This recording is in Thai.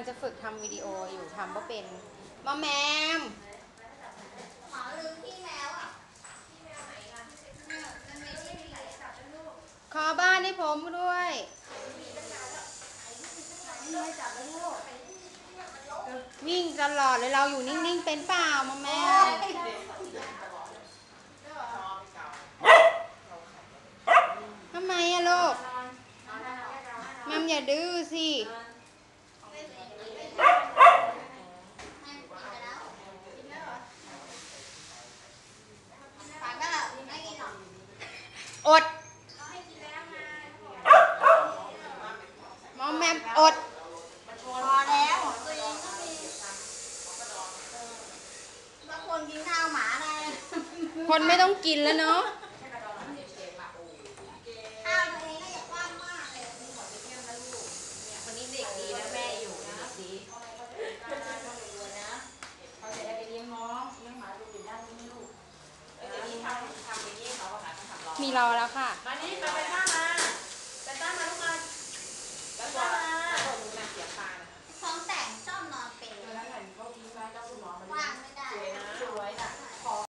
งจะฝึกทำวิดีโออยู่ทำก็เป็นมอมแมมหมาลืมพี่แมวอะพี่แมวไหนล่ะเนี่ยมันไม่ใช่ที่ไหนจับเป็นลูกขอบ้านให้ผมด้วยไม่จับเป็นลูกวิ่งตลอดเลยเราอยู่นิ่งๆ เป็นเปล่ามอมแมมทำไมอะลูกแมมอย่าดื้อสิ ปากก็ไม่กินหรอก อดมอมแมมอดพอแล้วตัวเองก็มีบางคนกินข้าวหมาได้คนไม่ต้องกินแล้วเนาะ มีรอแล้วค่ะมานี้มาเป็หน้ามา